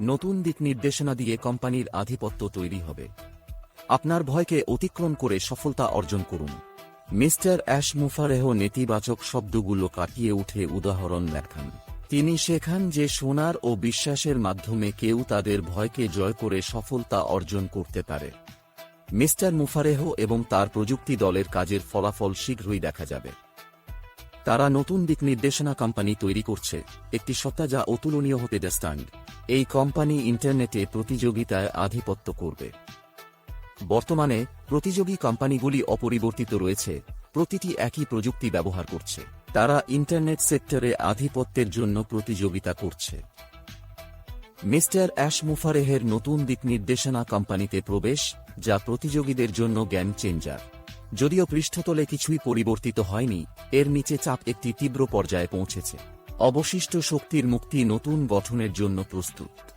নতুন দিক নির্দেশনা দিয়ে কোম্পানির আধিপত্য তৈরি হবে। আপনার ভয়কে অতিক্রম করে সফলতা অর্জন করুন। মিস্টার অ্যাশ মুফারেহ নেতিবাচক শব্দগুলো কাটিয়ে উঠে উদাহরণ দেখান। তিনি শেখান যে সোনার ও বিশ্বাসের মাধ্যমে কেউ তাদের ভয়কে জয় করে সফলতা অর্জন করতে পারে। মিস্টার মুফারেহ এবং তার প্রযুক্তি দলের কাজের ফলাফল শীঘ্রই দেখা যাবে। তারা নতুন দিক নির্দেশনা কোম্পানি তৈরি করছে। একটি সত্তা যা অতুলনীয় হতে স্ট্যান্ড। এই কোম্পানি ইন্টারনেটে প্রতিযোগিতায় আধিপত্য করবে। বর্তমানে প্রতিযোগী কোম্পানিগুলি অপরিবর্তিত রয়েছে, প্রতিটি একই প্রযুক্তি ব্যবহার করছে। তারা ইন্টারনেট সেক্টরে আধিপত্যের জন্য প্রতিযোগিতা করছে। মিস্টার অ্যাশ মুফারেহের নতুন দিক নির্দেশনা কোম্পানিতে প্রবেশ, যা প্রতিযোগীদের জন্য জ্ঞান চেঞ্জার যদিও পৃষ্ঠতলে কিছুই পরিবর্তিত হয়নি, এর নিচে চাপ একটি তীব্র পর্যায়ে পৌঁছেছে। অবশিষ্ট শক্তির মুক্তি নতুন গঠনের জন্য প্রস্তুত।